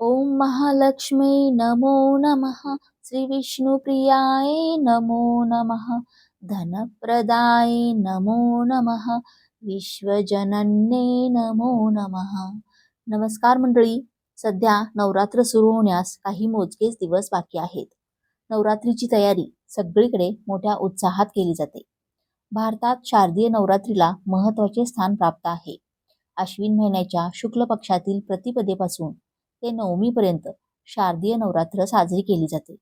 ॐ महालक्ष्मी नमो नमः। श्रीविष्णुप्रियाय नमो नमः। धनप्रदाय नमो नमः। विश्वजनन्ये नमो नमः। नमस्कार मंडळी सध्या नवरात्र सुरू होण्यास काही मोजकेच दिवस बाकी आहेत. नवरात्रीची तयारी सगळीकडे मोठ्या उत्साहात केली जाते. भारतात शारदीय नवरात्रीला महत्त्वाचे स्थान प्राप्त आहे. अश्विन महिन्याच्या शुक्ल पक्षातील प्रतिपदेपासून ते नवमीपर्यंत शारदीय नवरात्र साजरी केली जाते.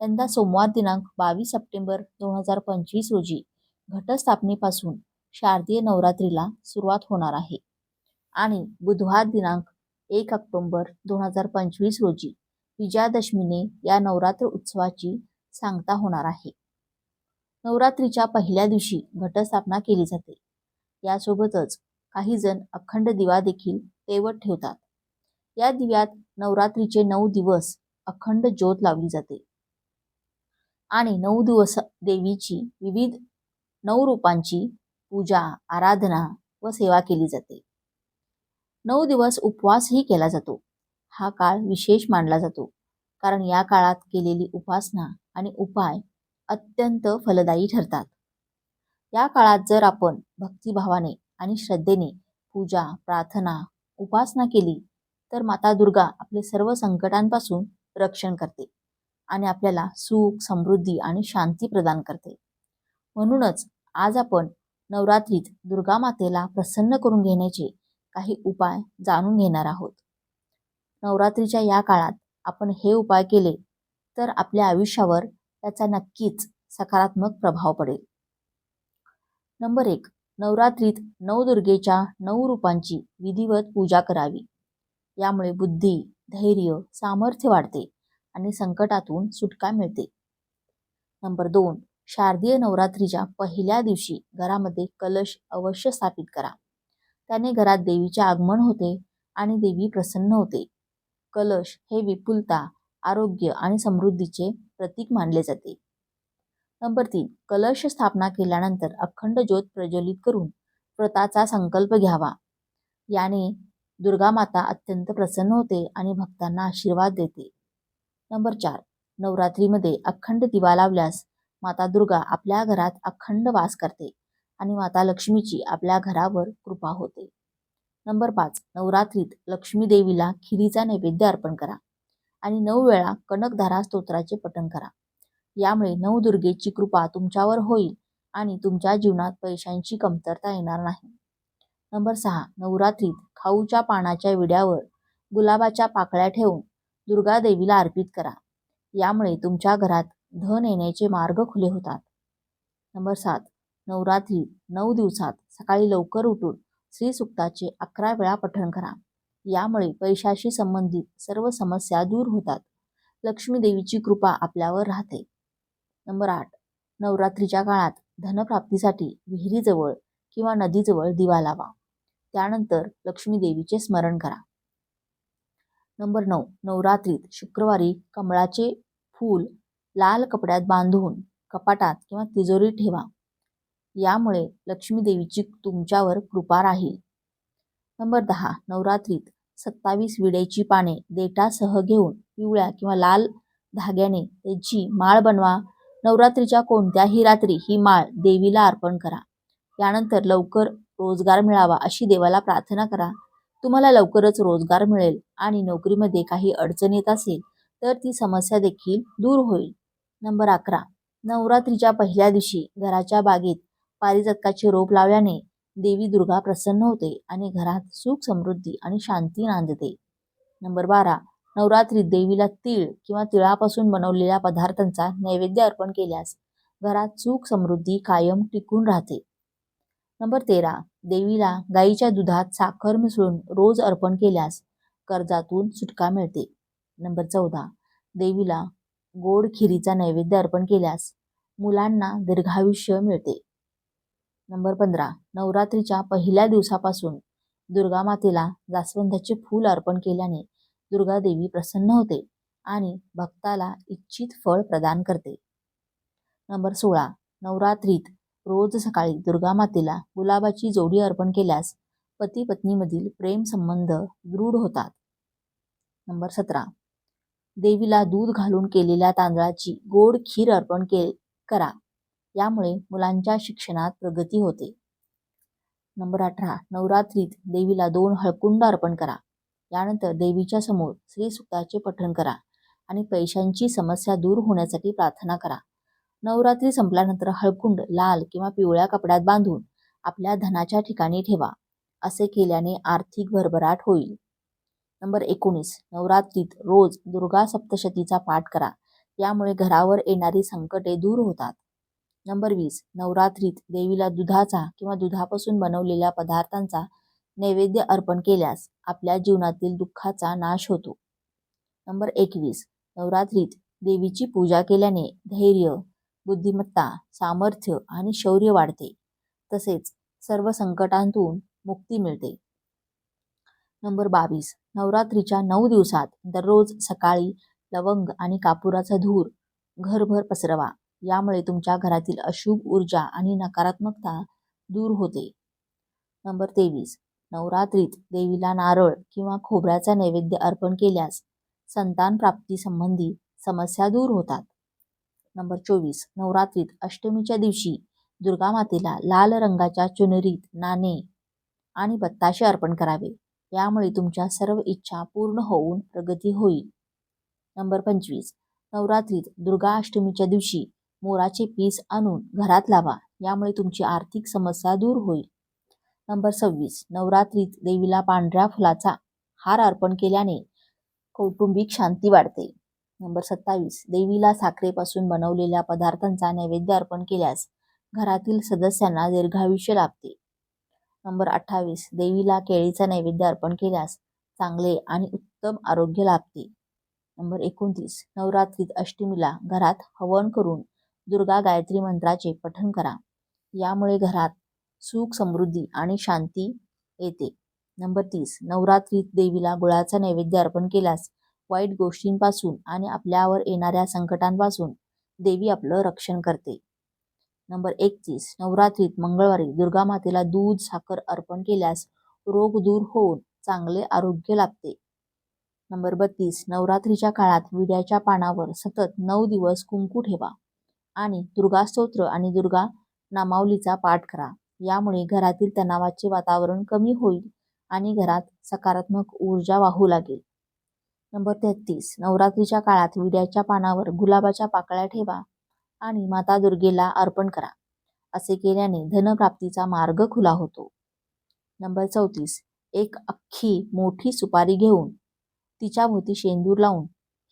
यंदा सोमवार दिनांक बावीस सप्टेंबर दोन हजार पंचवीस रोजी घटस्थापनेपासून शारदीय नवरात्रीला सुरुवात होणार आहे. आणि बुधवार दिनांक एक ऑक्टोंबर दोन हजार पंचवीस रोजी विजयादशमीने या नवरात्र उत्सवाची सांगता होणार आहे. नवरात्रीच्या पहिल्या दिवशी घटस्थापना केली जाते. यासोबतच काही जण अखंड दिवा देखील तेवत ठेवतात. या दिव्यात नवरात्रीचे नऊ दिवस अखंड ज्योत लावली जाते. आणि नऊ दिवस देवीची विविध नऊ रूपांची पूजा आराधना व सेवा केली जाते. नऊ दिवस उपवासही केला जातो. हा काळ विशेष मानला जातो. कारण या काळात केलेली उपासना आणि उपाय अत्यंत फलदायी ठरतात. या काळात जर आपण भक्तिभावाने आणि श्रद्धेने पूजा प्रार्थना उपासना केली तर माता दुर्गा आपले सर्व संकटांपासून रक्षण करते आणि आपल्याला सुख समृद्धी आणि शांती प्रदान करते. म्हणूनच आज आपण नवरात्रीत दुर्गा मातेला प्रसन्न करून घेण्याचे काही उपाय जाणून घेणार आहोत. नवरात्रीच्या या काळात आपण हे उपाय केले तर आपल्या आयुष्यावर त्याचा नक्कीच सकारात्मक प्रभाव पडेल. नंबर एक नवरात्रीत नवदुर्गेच्या नऊ रूपांची विधिवत पूजा करावी. यामुळे बुद्धी धैर्य सामर्थ्य वाढते आणि संकटातून सुटका मिळते. नंबर दोन शारदीय नवरात्रीच्या पहिल्या दिवशी घरामध्ये कलश अवश्य स्थापित करा. त्याने घरात देवीचे आगमन होते आणि देवी प्रसन्न होते. कलश हे विपुलता आरोग्य आणि समृद्धीचे प्रतीक मानले जाते. नंबर तीन कलश स्थापना केल्यानंतर अखंड ज्योत प्रज्वलित करून व्रताचा संकल्प घ्यावा. याने दुर्गा माता अत्यंत प्रसन्न होते आणि भक्तांना आशीर्वाद देते. नंबर चार. नवरात्रीमध्ये अखंड दिवा लावल्यास माता दुर्गा आपल्या घरात अखंड वास करते आणि माता लक्ष्मीची आपल्या घरावर कृपा होते. नंबर पाच. नवरात्रीत लक्ष्मी देवीला खिरीचा नैवेद्य अर्पण करा आणि नऊ वेळा कनकधारा स्तोत्राचे पठण करा. यामुळे नवदुर्गेची कृपा तुमच्यावर होईल आणि तुमच्या जीवनात पैशांची कमतरता येणार नाही. नंबर सहा नवरात्रीत खाऊच्या पानाच्या विड्यावर गुलाबाच्या पाकळ्या ठेवून दुर्गा देवीला अर्पित करा. यामुळे तुमच्या घरात धन येण्याचे मार्ग खुले होतात. नंबर सात नवरात्री नऊ दिवसात सकाळी लवकर उठून श्रीसुक्ताचे अकरा वेळा पठण करा. यामुळे पैशाशी संबंधित सर्व समस्या दूर होतात. लक्ष्मी देवीची कृपा आपल्यावर राहते. नंबर आठ नवरात्रीच्या काळात धनप्राप्तीसाठी विहिरीजवळ किंवा नदीजवळ दिवा लावा. त्यानंतर लक्ष्मी देवीचे स्मरण करा. नंबर नऊ नवरात्रीत शुक्रवारी कमळाचे फूल लाल कपड्यात बांधून कपाटात किंवा तिजोरीत ठेवा. यामुळे लक्ष्मी देवीची तुमच्यावर कृपा राहील. नंबर दहा नवरात्रीत सत्तावीस विड्याची पाने देटासह घेऊन पिवळ्या किंवा लाल धाग्याने त्याची माळ बनवा. नवरात्रीच्या कोणत्याही रात्री ही माळ देवीला अर्पण करा. यानंतर लवकर रोजगार मिळावा अशी देवाला प्रार्थना करा. तुम्हाला लवकरच रोजगार मिळेल आणि नोकरीमध्ये काही अडचण येत असेल तर ती समस्या देखील दूर होईल. नंबर अकरा. नवरात्रीच्या पहिल्या दिवशी घराच्या बागेत पारिजातकाचे रोप लावल्याने देवी दुर्गा प्रसन्न होते आणि घरात सुख समृद्धी आणि शांती नांदते. नंबर बारा. नवरात्रीत देवीला तीळ किंवा तिळापासून बनवलेल्या पदार्थांचा नैवेद्य अर्पण केल्यास घरात सुख समृद्धी कायम टिकून राहते. नंबर तेरा. देवीला गाईच्या दुधात साखर मिसळून रोज अर्पण केल्यास कर्जातून सुटका मिळते. नंबर चौदा. देवीला गोड खिरीचा नैवेद्य अर्पण केल्यास मुलांना दीर्घायुष्य मिळते. नंबर पंधरा. नवरात्रीच्या पहिल्या दिवसापासून दुर्गा मातेला जास्वंदाचे फूल अर्पण केल्याने दुर्गा देवी प्रसन्न होते आणि भक्ताला इच्छित फळ प्रदान करते. नंबर सोळा. नवरात्रीत रोज सकाळी दुर्गा मातेला गुलाबाची जोडी अर्पण केल्यास पती पत्नीमधील प्रेम संबंध दृढ होतात. नंबर सतरा. देवीला दूध घालून केलेल्या तांदळाची गोड खीर अर्पण के करा. यामुळे मुलांच्या शिक्षणात प्रगती होते. नंबर अठरा. नवरात्रीत देवीला दोन हळकुंड अर्पण करा. यानंतर देवीच्या समोर श्रीसुक्ताचे पठण करा आणि पैशांची समस्या दूर होण्यासाठी प्रार्थना करा. नवरात्री संपल्यानंतर हळकुंड लाल किंवा पिवळ्या कपड्यात बांधून आपल्या धनाच्या ठिकाणी ठेवा असे केल्याने आर्थिक भरभराट होईल. नंबर एकोणीस नवरात्रीत रोज दुर्गा सप्तशतीचा पाठ करा यामुळे घरावर येणारी संकटे दूर होतात. नंबर वीस नवरात्रीत देवीला दुधाचा किंवा दुधापासून बनवलेल्या पदार्थांचा नैवेद्य अर्पण केल्यास आपल्या जीवनातील दुःखाचा नाश होतो. नंबर एकवीस नवरात्रीत देवीची पूजा केल्याने धैर्य बुद्धिमत्ता सामर्थ्य आणि शौर्य वाढते. तसेच सर्व संकटांतून मुक्ती मिळते. नंबर बावीस. नवरात्रीच्या नऊ दिवसात दररोज सकाळी लवंग आणि कापुराचा धूर घरभर पसरवा. यामुळे तुमच्या घरातील अशुभ ऊर्जा आणि नकारात्मकता दूर होते. नंबर तेवीस. नवरात्रीत देवीला नारळ किंवा खोबऱ्याचा नैवेद्य अर्पण केल्यास संतान प्राप्तीसंबंधी समस्या दूर होतात. नंबर चोवीस नवरात्रीत अष्टमीच्या दिवशी दुर्गा मातेला लाल रंगाच्या चुनरीत नाणे आणि बत्ताशे अर्पण करावे. यामुळे तुमच्या सर्व इच्छा पूर्ण होऊन प्रगती होईल. नंबर पंचवीस नवरात्रीत दुर्गा अष्टमीच्या दिवशी मोराचे पीस आणून घरात लावा. यामुळे तुमची आर्थिक समस्या दूर होईल. नंबर सव्वीस नवरात्रीत देवीला पांढऱ्या फुलाचा हार अर्पण केल्याने कौटुंबिक शांती वाढते. नंबर सत्तावीस. देवीला साखरेपासून बनवलेल्या पदार्थांचा नैवेद्य अर्पण केल्यास घरातील सदस्यांना दीर्घायुष्य लाभते. नंबर अठ्ठावीस. देवीला केळीचा नैवेद्य अर्पण केल्यास चांगले आणि उत्तम आरोग्य लाभते. नंबर एकोणतीस. नवरात्रीत अष्टमीला घरात हवन करून दुर्गा गायत्री मंत्राचे पठण करा. यामुळे घरात सुख समृद्धी आणि शांती येते. नंबर तीस. नवरात्रीत देवीला गुळाचा नैवेद्य अर्पण केल्यास वाईट गोष्टींपासून आणि आपल्यावर येणाऱ्या संकटांपासून देवी आपलं रक्षण करते. नंबर एकतीस. नवरात्रीत मंगळवारी दुर्गा मातेला दूध साखर अर्पण केल्यास रोग दूर होऊन चांगले आरोग्य लाभते. नंबर बत्तीस. नवरात्रीच्या काळात विड्याच्या पानावर सतत नऊ दिवस कुंकू ठेवा आणि दुर्गा स्तोत्र आणि दुर्गा नामावलीचा पाठ करा. यामुळे घरातील तणावाचे वातावरण कमी होईल आणि घरात सकारात्मक ऊर्जा वाहू लागेल. नंबर तेहतीस. नवरात्रीच्या काळात विड्याच्या पानावर गुलाबाच्या पाकळ्या ठेवा आणि माता दुर्गेला अर्पण करा. असे केल्याने धनप्राप्तीचा मार्ग खुला होतो. नंबर चौतीस. एक अख्खी मोठी सुपारी घेऊन तिच्याभोवती शेंदूर लावून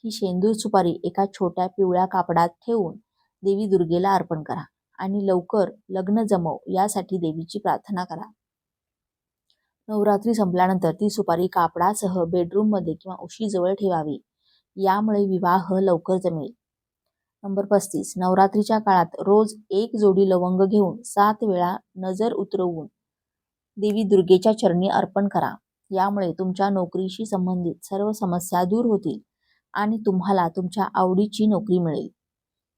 ही शेंदूर सुपारी एका छोट्या पिवळ्या कापडात ठेवून देवी दुर्गेला अर्पण करा आणि लवकर लग्न जमव यासाठी देवीची प्रार्थना करा. नवरात्री संपल्यानंतर ती सुपारी कापडासह बेडरूममध्ये किंवा उशीजवळ ठेवावी. यामुळे विवाह लवकर जमेल. नंबर पस्तीस. नवरात्रीच्या काळात रोज एक जोडी लवंग घेऊन सात वेळा नजर उतरवून देवी दुर्गेच्या चरणी अर्पण करा. यामुळे तुमच्या नोकरीशी संबंधित सर्व समस्या दूर होतील आणि तुम्हाला तुमच्या आवडीची नोकरी मिळेल.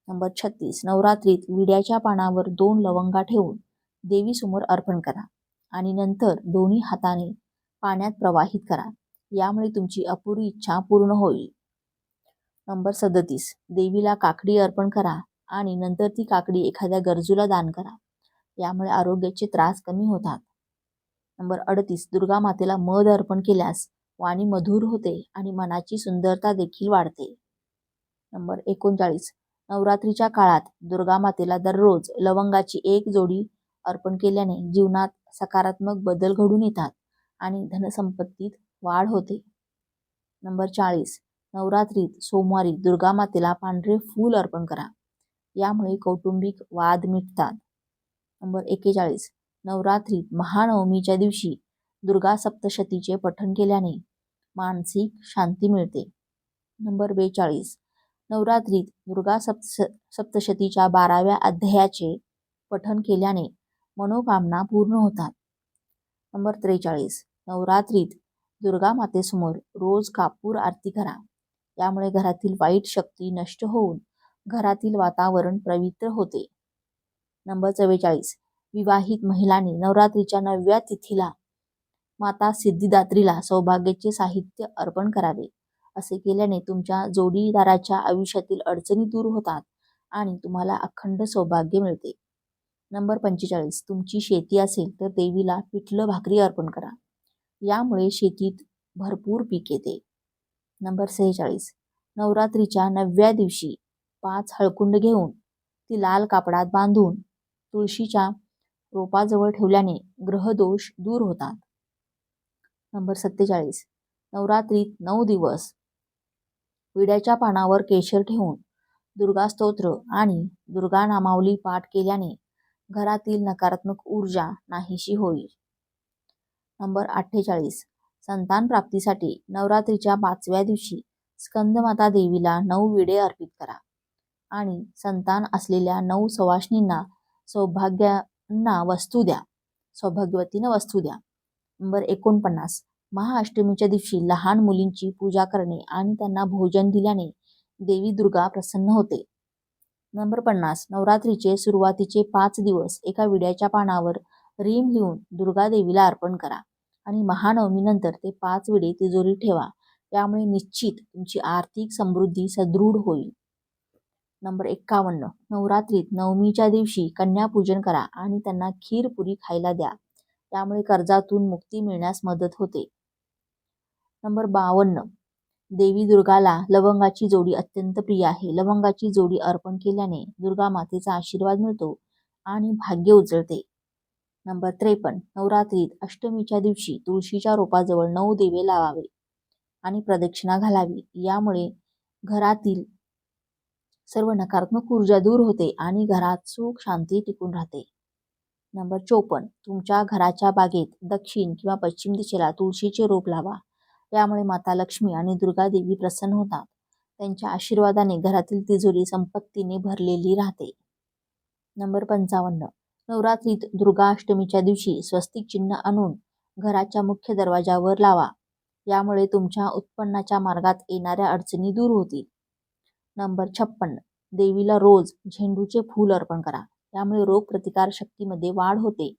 नंबर छत्तीस. नवरात्रीत विड्याच्या पानावर दोन लवंगा ठेवून देवीसमोर अर्पण करा. आणि नंतर दोन्ही हाताने पाण्यात प्रवाहित करा. यामुळे तुमची अपुरी इच्छा पूर्ण होईल. नंबर सदतीस. देवीला काकडी अर्पण करा आणि नंतर ती काकडी एखाद्या गरजूला दान करा. यामुळे आरोग्याचे त्रास कमी होतात. नंबर अडतीस. दुर्गा मातेला मध अर्पण केल्यास वाणी मधुर होते आणि मनाची सुंदरता देखील वाढते. नंबर एकोणचाळीस. नवरात्रीच्या काळात दुर्गा मातेला दररोज लवंगाची एक जोडी अर्पण केल्याने जीवनात सकारात्मक बदल घडून येतात आणि धनसंपत्तीत वाढ होते. नंबर चाळीस नवरात्रीत सोमवारी दुर्गा मातेला पांढरे फूल अर्पण करा. यामुळे कौटुंबिक वाद मिटतात. नंबर एक्केचाळीस नवरात्रीत महानवमीच्या दिवशी दुर्गा सप्तशतीचे पठण केल्याने मानसिक शांती मिळते. नंबर बेचाळीस नवरात्रीत दुर्गा सप्त सप्तशतीच्या बाराव्या अध्यायाचे पठण केल्याने मनोकामना पूर्ण होतात. नंबर त्रेचाळीस. नवरात्रीत दुर्गा मातेसमोर रोज कापूर आरती करा. यामुळे घरातील वाईट शक्ती नष्ट होऊन घरातील वातावरण पवित्र होते. नंबर चव्वेचाळीस. विवाहित महिलांनी नवरात्रीच्या नवव्या तिथीला माता सिद्धिदात्रीला सौभाग्याचे साहित्य अर्पण करावे. असे केल्याने तुमच्या जोडीदाराच्या आयुष्यातील अडचणी दूर होतात आणि तुम्हाला अखंड सौभाग्य मिळते. नंबर पंचेचाळीस. तुमची शेती असेल तर देवीला पिठलं भाकरी अर्पण करा. यामुळे शेतीत भरपूर पीक येते. नंबर सेहेचाळीस. नवरात्रीच्या नवव्या दिवशी पाच हळकुंड घेऊन ती लाल कापडात बांधून तुळशीच्या रोपाजवळ ठेवल्याने ग्रहदोष दूर होतात. नंबर सत्तेचाळीस. नवरात्रीत नऊ दिवस विड्याच्या पानावर केशर ठेवून दुर्गा स्तोत्र आणि दुर्गा नामावली पाठ केल्याने घरातील नकारात्मक ऊर्जा नाहीशी होईल. नंबर अठ्ठेचाळीस. संतान प्राप्तीसाठी नवरात्रीच्या पाचव्या दिवशी स्कंदमाता देवीला नऊ विडे अर्पित करा आणि संतान असलेल्या नऊ सवाष्णींना सौभाग्यांना वस्तू द्या. सौभाग्यवतीनं वस्तू द्या. नंबर एकोणपन्नास. महाअष्टमीच्या दिवशी लहान मुलींची पूजा करणे आणि त्यांना भोजन दिल्याने देवी दुर्गा प्रसन्न होते. नंबर पन्नास नवरात्रीचे सुरुवातीचे पाच दिवस एका विड्याच्या पानावर रीम लिहून दुर्गादेवीला अर्पण करा आणि महानवमीनंतर ते पाच विडे तिजोरीत ठेवा. यामुळे निश्चित तुमची आर्थिक समृद्धी सदृढ होईल. नंबर एक्कावन्न नवरात्रीत नवमीच्या दिवशी कन्यापूजन करा आणि त्यांना खीर पुरी खायला द्या. त्यामुळे कर्जातून मुक्ती मिळण्यास मदत होते. नंबर बावन्न देवी दुर्गाला लवंगाची जोडी अत्यंत प्रिय आहे. लवंगाची जोडी अर्पण केल्याने दुर्गा मातेचा आशीर्वाद मिळतो आणि भाग्य उजळते. नंबर त्रेपन्न. नवरात्रीत अष्टमीच्या दिवशी तुळशीच्या रोपाजवळ नऊ दिवे लावावे आणि प्रदक्षिणा घालावी. यामुळे घरातील सर्व नकारात्मक ऊर्जा दूर होते आणि घरात सुख शांती टिकून राहते. नंबर चोपन्न. तुमच्या घराच्या बागेत दक्षिण किंवा पश्चिम दिशेला तुळशीचे रोप लावा. यामुळे माता लक्ष्मी आणि दुर्गादेवी प्रसन्न होतात. त्यांच्या आशीर्वादाने घरातील तिजोरी संपत्तीने भरलेली राहते. नंबर पंचावन्न. नवरात्रीत दुर्गा अष्टमीच्या दिवशी स्वस्तिक चिन्ह आणून घराच्या मुख्य दरवाजावर लावा. यामुळे तुमच्या उत्पन्नाच्या मार्गात येणाऱ्या अडचणी दूर होतील. नंबर छप्पन्न देवीला रोज झेंडूचे फूल अर्पण करा. यामुळे रोगप्रतिकारशक्तीमध्ये वाढ होते.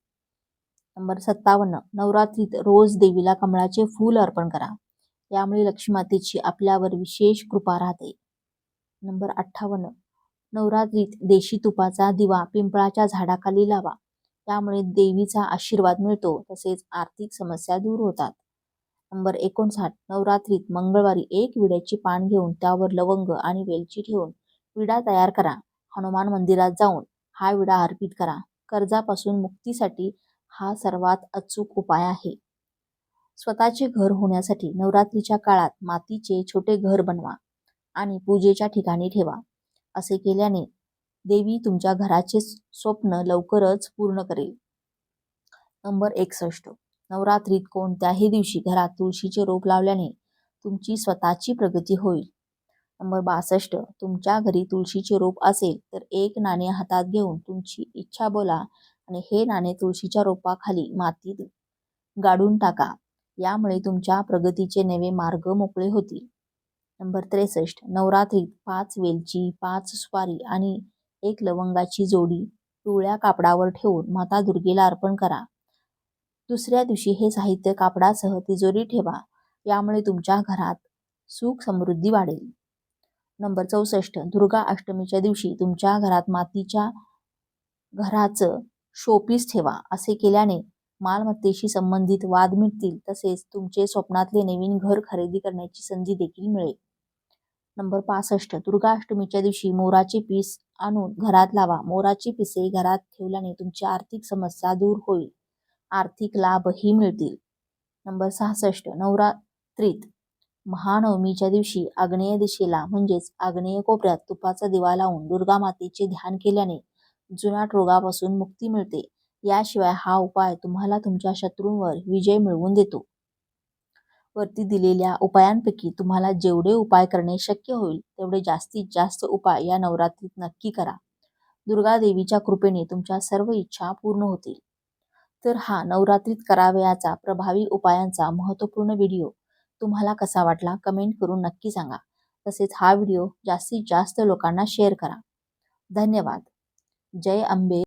नंबर सत्तावन्न. नवरात्रीत रोज देवीला कमळाचे फूल अर्पण करा. यामुळे लक्ष्मीमातेची आपल्यावर विशेष कृपा राहते. नंबर अठ्ठावन्न. नवरात्रीत देशी तुपाचा दिवा पिंपळाच्या झाडाखाली लावा. त्यामुळे देवीचा आशीर्वाद मिळतो तसेच आर्थिक समस्या दूर होतात. नंबर एकोणसाठ. नवरात्रीत मंगळवारी एक विड्याची पान घेऊन त्यावर लवंग आणि वेलची ठेवून विडा तयार करा. हनुमान मंदिरात जाऊन हा विडा अर्पित करा. कर्जापासून मुक्तीसाठी हा सर्वात अचूक उपाय आहे. स्वतःचे घर होण्यासाठी नवरात्रीच्या काळात मातीचे छोटे घर बनवा आणि पूजेच्या ठिकाणी ठेवा. असे केल्याने देवी तुमच्या घराचे स्वप्न लवकरच पूर्ण करेल. नंबर एकसष्ट. नवरात्रीत कोणत्याही दिवशी घरात तुळशीचे रोप लावल्याने तुमची स्वतःची प्रगती होईल. नंबर बासष्ट. तुमच्या घरी तुळशीचे रोप असेल तर एक नाणे हातात घेऊन तुमची इच्छा बोला आणि हे नाणे तुळशीच्या रोपाखाली मातीत गाडून टाका. यामुळे तुमच्या प्रगतीचे नवे मार्ग मोकळे होतील. नंबर त्रेसष्ट. नवरात्रीत पाच वेलची पाच सुपारी आणि एक लवंगाची जोडी पिवळ्या कापडावर ठेवून माता दुर्गेला अर्पण करा. दुसऱ्या दिवशी हे साहित्य कापडासह तिजोरी ठेवा. यामुळे तुमच्या घरात सुख समृद्धी वाढेल. नंबर चौसष्ट. दुर्गा अष्टमीच्या दिवशी तुमच्या घरात मातीच्या घराचं शोपीस ठेवा असे केल्याने मालमत्तेशी संबंधित वाद मिटतील. तसेच तुमचे स्वप्नातले नवीन घर खरेदी करण्याची संधी देखील मिळेल. नंबर पासष्ट. दुर्गाष्टमीच्या दिवशी मोराचे पीस आणून घरात लावा. मोराची पिसे घरात ठेवल्याने तुमची आर्थिक समस्या दूर होईल. आर्थिक लाभही मिळतील. नंबर सहासष्ट. नवरात्रीत महानवमीच्या दिवशी आग्नेय दिशेला म्हणजेच आग्नेय कोपऱ्यात तुपाचा दिवा लावून दुर्गा मातेचे ध्यान केल्याने जुनाट रोगापासून मुक्ती मिळते. याशिवाय हा उपाय तुम्हाला तुमच्या शत्रूंवर विजय मिळवून देतो. वरती दिलेल्या उपायांपैकी तुम्हाला जेवढे उपाय करणे शक्य होईल तेवढे जास्तीत जास्त उपाय या नवरात्रीत नक्की करा. दुर्गा देवीच्या कृपेने तुमच्या सर्व इच्छा पूर्ण होतील. तर हा नवरात्रीत करावयाचा प्रभावी उपायांचा महत्त्वपूर्ण व्हिडिओ तुम्हाला कसा वाटला कमेंट करून नक्की सांगा. तसेच हा व्हिडिओ जास्तीत जास्त लोकांना शेअर करा. धन्यवाद. जय अंबे